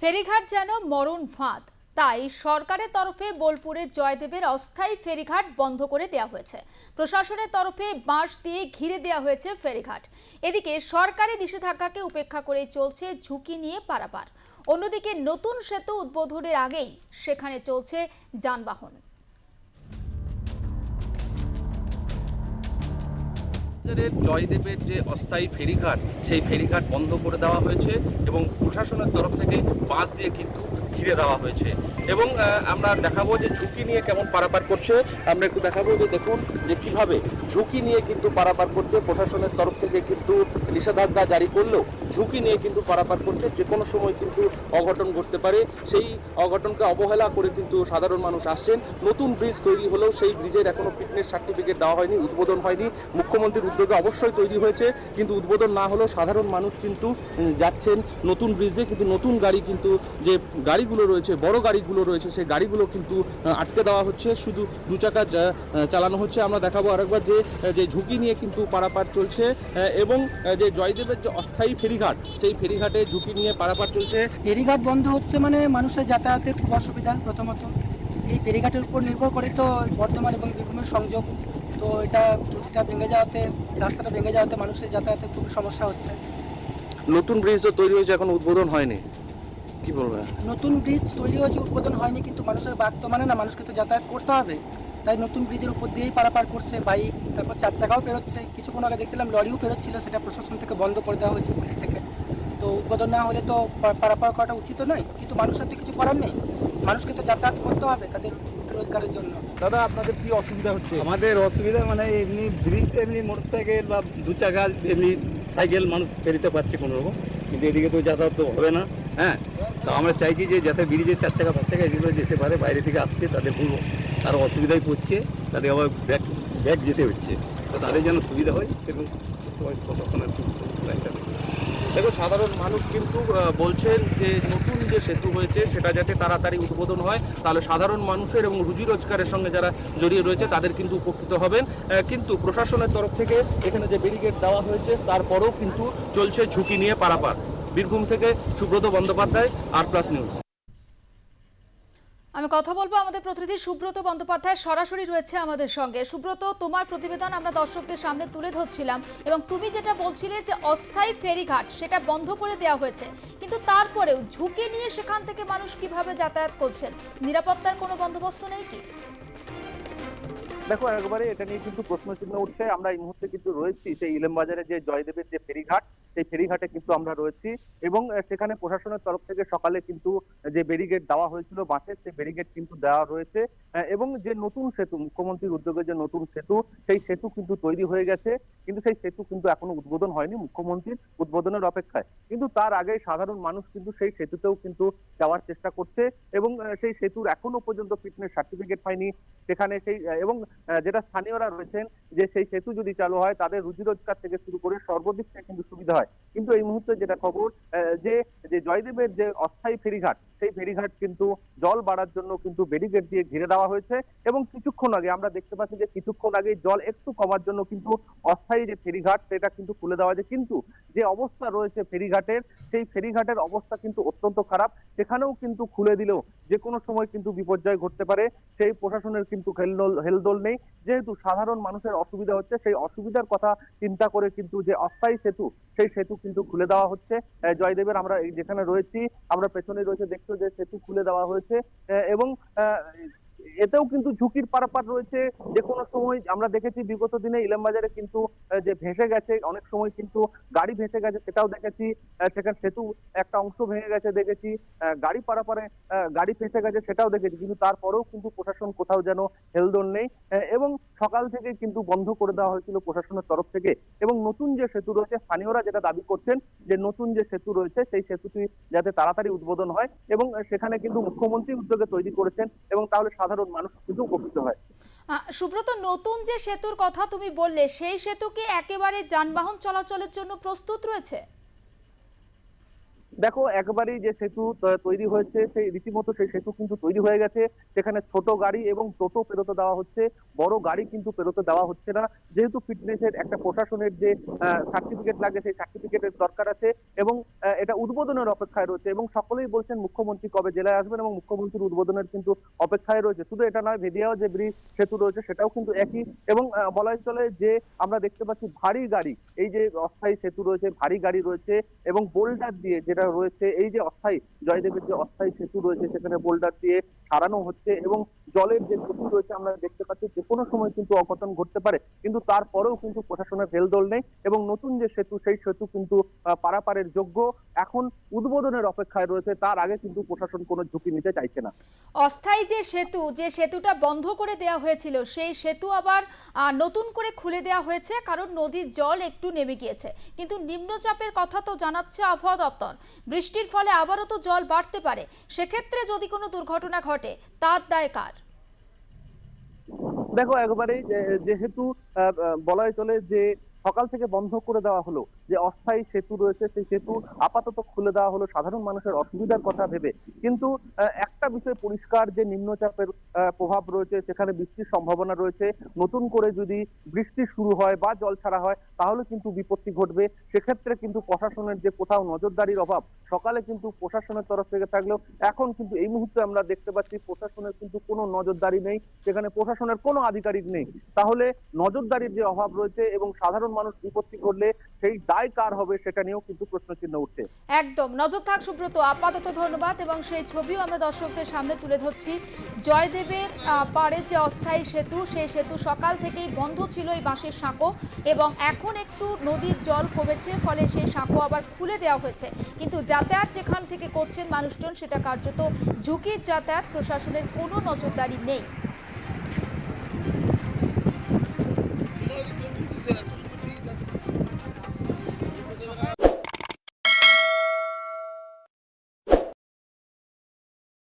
ফেরিঘাট যেন মরণ ফাঁদ। তাই সরকারের তরফে বোলপুরে জয়দেবের অস্থায়ী ফেরিঘাট বন্ধ করে দেওয়া হয়েছে। প্রশাসনের তরফে বাঁশ দিয়ে ঘিরে দেওয়া হয়েছে ফেরিঘাট। এদিকে সরকারি নিষেধাজ্ঞাকে উপেক্ষা করে চলছে ঝুঁকি নিয়ে পারাপার। অন্যদিকে নতুন সেতু উদ্বোধনের আগেই সেখানে চলছে যানবাহন। বাজারের জয়দেবের যে অস্থায়ী ফেরিঘাট, সেই ফেরিঘাট বন্ধ করে দেওয়া হয়েছে এবং প্রশাসনের তরফ থেকে বাস দিয়ে কিন্তু ঘিরে দেওয়া হয়েছে। এবং আমরা দেখাবো যে ঝুঁকি নিয়ে কেমন পারাপার করছে। আমরা একটু দেখাবো যে দেখুন যে কীভাবে ঝুঁকি নিয়ে কিন্তু পারাপার করছে। প্রশাসনের তরফ থেকে কিন্তু নিষেধাজ্ঞা জারি করলেও ঝুঁকি নিয়ে কিন্তু পারাপার করছে। যে কোনো সময় কিন্তু অঘটন ঘটতে পারে। সেই অঘটনকে অবহেলা করে কিন্তু সাধারণ মানুষ আসছেন। নতুন ব্রিজ তৈরি হলেও সেই ব্রিজের এখনও ফিটনেস সার্টিফিকেট দেওয়া হয়নি, উদ্বোধন হয়নি। মুখ্যমন্ত্রীর উদ্যোগে অবশ্যই তৈরি হয়েছে। কিন্তু উদ্বোধন না হলেও সাধারণ মানুষ কিন্তু যাচ্ছেন নতুন ব্রিজে। কিন্তু নতুন গাড়ি কিন্তু, যে গাড়িগুলো রয়েছে বড় গাড়িগুলো রয়েছে সেই গাড়িগুলো কিন্তু আটকে দেওয়া হচ্ছে। শুধু দু চাকা চালানো হচ্ছে। আমরা দেখাবো আরেকবার যে যে ঝুঁকি নিয়ে কিন্তু পারাপার চলছে এবং যে জয়দেবের যে অস্থায়ী ফেরিঘাট সেই ফেরিঘাটে ঝুঁকি নিয়ে পারাপার চলছে। ফেরিঘাট বন্ধ হচ্ছে মানে মানুষের যাতায়াতের খুব অসুবিধা প্রথমত। এই ফেরিঘাটের উপর নির্ভর করে তো বর্ধমান এবং বীরভূমের সংযোগ। তো এটা এটা ভেঙে যাওয়াতে রাস্তাটা ভেঙে যাওয়াতে মানুষের যাতায়াতের খুব সমস্যা হচ্ছে। নতুন ব্রিজ তো তৈরি হয়েছে এখন উদ্বোধন হয়নি। কি বলবেন নতুন ব্রিজ তৈরি হয়েছে উদ্বোধন হয়নি কিন্তু মানুষের বাদ তো মানে না মানুষকে তো যাতায়াত করতে হবে। তাই নতুন ব্রিজের উপর দিয়েই পারাপার করছে বাইক তারপর চার চাকাও পেরোচ্ছে। কিছুক্ষণ আগে দেখছিলাম লরিও পেরোচ্ছিল সেটা প্রশাসন থেকে বন্ধ করে দেওয়া হয়েছে পুলিশ থেকে। তো উদ্বোধন না হলে তো পারাপার করাটা উচিত নয় কিন্তু মানুষের তো কিছু করার নেই। মানুষকে তো যাতায়াত করতে হবে তাদের রোজগারের জন্য। দাদা আপনাদের কি অসুবিধা হচ্ছে? আমাদের অসুবিধা মানে এমনি ব্রিজ এমনি মোটর সাইকেল বা দু চাকা এমনি সাইকেল মানুষ ফেরিতে পাচ্ছে কোনো রকম কিন্তু এদিকে তো যাতায়াত তো হবে না। হ্যাঁ তো আমরা চাইছি যে যাতে ব্রিজের চার চাকা, পাঁচ চাকা এগুলো যেতে পারে, বাইরে থেকে আসছে, তাদের কোনো তারা অসুবিধায় পড়ছে, তাদের আবার ব্যাগ ব্যাগ যেতে হচ্ছে। তো তাদের যেন সুবিধা হয়, সেরকম প্রশাসনের দেখো সাধারণ মানুষ কিন্তু বলছেন যে নতুন যে সেতু হয়েছে, সেটা যাতে তাড়াতাড়ি উদ্বোধন হয়, তাহলে সাধারণ মানুষের এবং রুজি রোজগারের সঙ্গে যারা জড়িয়ে রয়েছে, তাদের কিন্তু উপকৃত হবেন। কিন্তু প্রশাসনের তরফ থেকে এখানে যে ব্যারিকেড দেওয়া হয়েছে, তারপরেও কিন্তু চলছে ঝুঁকি নিয়ে পারাপার। বীরভূম থেকে Subrata Bandyopadhyay R plus news আমি কথা বলব আমাদের প্রতিনিধি সুব্রত বন্দ্যোপাধ্যায় সরাসরি রয়েছে আমাদের সঙ্গে। সুব্রত তোমার প্রতিবেদন আমরা দর্শকদের সামনে তুলে ধরছিলাম এবং তুমি যেটা বলছিলে যে অস্থায়ী ফেরিঘাট সেটা বন্ধ করে দেওয়া হয়েছে। কিন্তু তারপরেও ঝুঁকি নিয়ে সেখান থেকে মানুষ কীভাবে যাতায়াত করছেন? নিরাপত্তার কোনো বন্দোবস্ত নেই কি? দেখো একবারে এটা নিয়ে কিন্তু প্রশ্ন চিহ্ন উঠছে। আমরা এই মুহূর্তে কিন্তু রয়েছি সেই ইলেম বাজারে যে জয়দেবের যে ফেরিঘাট সেই ফেরিঘাটে কিন্তু আমরা রয়েছি এবং সেখানে প্রশাসনের তরফ থেকে সকালে কিন্তু যে ব্যারিগেড দেওয়া হয়েছিল বাসের সেই ব্যারিগেড কিন্তু দেওয়া রয়েছে। এবং যে নতুন সেতু, মুখ্যমন্ত্রীর উদ্যোগে যে নতুন সেতু, সেই সেতু কিন্তু তৈরি হয়ে গেছে, কিন্তু সেই সেতু কিন্তু এখনও উদ্বোধন হয়নি মুখ্যমন্ত্রীর উদ্বোধনের অপেক্ষায়। কিন্তু তার আগে সাধারণ মানুষ কিন্তু সেই সেতুতেও কিন্তু যাওয়ার চেষ্টা করছে এবং সেই সেতুর এখনও পর্যন্ত ফিটনেস সার্টিফিকেট পায়নি সেখানে সেই এবং যেটা স্থানীয়রা রয়েছেন যে সেই সেতু যদি চালু হয়, তাদের রুজি রোজগার থেকে শুরু করে সর্বদিক থেকে কিন্তু সুবিধা হয়। কিন্তু এই মুহূর্তে যেটা খবর যে জয়দেবের যে অস্থায়ী ফেরিঘাট সেই ফেরিঘাট কিন্তু জল বাড়ার জন্য কিন্তু ব্যারিকেড দিয়ে ঘিরে দেওয়া হয়েছে এবং কিছুক্ষণ আগে আমরা দেখতে পাচ্ছি যে কিছুক্ষণ আগে জল একটু কমার জন্য কিন্তু অস্থায়ী যে ফেরিঘাট, সেটা কিন্তু খুলে দেওয়া হয়েছে। কিন্তু যে অবস্থা রয়েছে ফেরিঘাটের, সেই ফেরিঘাটের অবস্থা কিন্তু অত্যন্ত খারাপ। সেখানেও কিন্তু খুলে দিলেও যে কোনো সময় কিন্তু বিপর্যয় ঘটতে পারে। সেই প্রশাসনের কিন্তু হেলদোল হেলদোল নেই। যেহেতু সাধারণ মানুষের অসুবিধা হচ্ছে, সেই অসুবিধার কথা চিন্তা করে কিন্তু যে অস্থায়ী সেতু, সেই সেতু কিন্তু খুলে দেওয়া হচ্ছে। জয়দেবের আমরা যেখানে রয়েছি, আমরা পেছনে রয়েছে দেখছ যে সেতু খুলে দেওয়া হয়েছে এবং এতেও কিন্তু ঝুঁকির পারাপার রয়েছে। যে কোনো সময় আমরা দেখেছি বিগত দিনে ইলাম বাজারে কিন্তু যে ভেসে গেছে, অনেক সময় কিন্তু গাড়ি ভেসে গেছে, সেটাও দেখেছি। সেখানে সেতু একটা অংশ ভেঙে গেছে দেখেছি। গাড়ি পারাপারে গাড়ি ফেসে গেছে সেটাও দেখেছি। কিন্তু তারপরেও কিন্তু প্রশাসন কোথাও যেন হেলদোল নেই। এবং সকাল থেকে কিন্তু বন্ধ করে দেওয়া হয়েছিল প্রশাসনের তরফ থেকে। এবং নতুন যে সেতু রয়েছে, স্থানীয়রা যেটা দাবি করছেন যে নতুন যে সেতু রয়েছে, সেই সেতুটি যাতে তাড়াতাড়ি উদ্বোধন হয়। এবং সেখানে কিন্তু মুখ্যমন্ত্রী উদ্যোগে তৈরি করেছেন। এবং তাহলে সাধারণ মানুষ কিন্তু উপকৃত হয়। সুব্রত, নতুন যে সেতুর কথা তুমি বললে, সেই সেতু কি একেবারে যানবাহন চলাচলের জন্য প্রস্তুত রয়েছে? দেখো, একবারই যে সেতু তৈরি হয়েছে, সেই রীতিমতো সেই সেতু কিন্তু তৈরি হয়ে গেছে। সেখানে ছোট গাড়ি এবং টোটো পেরোতে দেওয়া হচ্ছে। বড় গাড়ি কিন্তু পেরোতে দেওয়া হচ্ছে না। যেহেতু ফিটনেসের একটা প্রশাসনের যে সার্টিফিকেট লাগে, সেই সার্টিফিকেটের দরকার আছে এবং এটা উদ্বোধনের অপেক্ষায় রয়েছে এবং সকলেই বলছেন মুখ্যমন্ত্রী কবে জেলায় আসবেন এবং মুখ্যমন্ত্রীর উদ্বোধনের কিন্তু অপেক্ষায় রয়েছে। শুধু এটা নয়, ভেদিয়াও যে ব্রিজ সেতু রয়েছে, সেটাও কিন্তু একই এবং বলাই চলে যে আমরা দেখতে পাচ্ছি ভারী গাড়ি। এই যে অস্থায়ী সেতু রয়েছে, ভারী গাড়ি রয়েছে এবং বোল্ডার দিয়ে যেটা রয়েছে। এই যে অস্থায়ী, জয়দেবের যে অস্থায়ী সেতু রয়েছে, সেখানে বোল্ডার দিয়ে সারানো হচ্ছে এবং জলের যে গতি রয়েছে, আমরা দেখতে পাচ্ছি যে কোনো সময় কিন্তু অঘটন ঘটতে পারে। কিন্তু তারপরেও কিন্তু প্রশাসনের হেলদোল নেই এবং নতুন যে সেতু, সেই সেতু কিন্তু পারাপারের যোগ্য এখন উদ্বোধনের অপেক্ষায় রয়েছে। তার আগে কিন্তু প্রশাসন কোনো ঝুঁকি নিতে চাইছে না। অস্থায়ী যে সেতু, যে সেতুটা বন্ধ করে দেওয়া হয়েছিল, সেই সেতু আবার নতুন করে খুলে দেওয়া হয়েছে, কারণ নদীর জল একটু নেমে গিয়েছে। কিন্তু নিম্নচাপের কথা তো জানাচ্ছে আবহাওয়া দপ্তর। বৃষ্টির ফলে আবারও তো জল বাড়তে পারে। সেক্ষেত্রে যদি কোনো দুর্ঘটনা ঘটে, তার দায় কার? দেখো, একেবারেই যেহেতু বলাই চলে যে সকাল থেকে বন্ধ করে দেওয়া হলো যে অস্থায়ী সেতু রয়েছে, সেই সেতু আপাতত খুলে দেওয়া হলো। সাধারণ মানুষের অসুবিধার কথা ভেবে। কিন্তু একটা বিষয় পরিষ্কার যে নিম্নচাপের প্রভাব রয়েছে, সেখানে বৃষ্টির সম্ভাবনা রয়েছে। নতুন করে যদি বৃষ্টি শুরু হয় বা জল ছাড়া হয়, তাহলে কিন্তু বিপত্তি ঘটবে। সেক্ষেত্রে কিন্তু প্রশাসনের যে কোথাও নজরদারির অভাব, সকালে কিন্তু প্রশাসনের তরফ থেকে থাকলেও এখন কিন্তু এই মুহূর্তে আমরা দেখতে পাচ্ছি প্রশাসনের কিন্তু কোনো নজরদারি নেই। সেখানে প্রশাসনের কোনো আধিকারিক নেই। তাহলে নজরদারির যে অভাব রয়েছে এবং সাধারণ মানুষ বিপত্তি ঘটলে সেই দায় কার হবে সেটা নিয়েও কিন্তু প্রশ্নচিহ্ন উঠছে। একদম। নজর থাক সুব্রত, আপাতত ধন্যবাদ এবং সেই ছবিও আমরা দর্শকদের সামনে তুলে ধরছি। জয়দেবের পাড়ে যে অস্থায়ী সেতু, সেই সেতু সকাল থেকেই বন্ধ ছিল এই বাঁশের সাঁকো এবং এখন একটু নদীর জল কমেছে, ফলে সেই সাঁকো আবার খুলে দেওয়া হয়েছে। কিন্তু যাতায়াত যেখান থেকে করছেন মানুষজন, সেটা কার্যত ঝুঁকির যাতায়াত, প্রশাসনের কোনো নজরদারি নেই।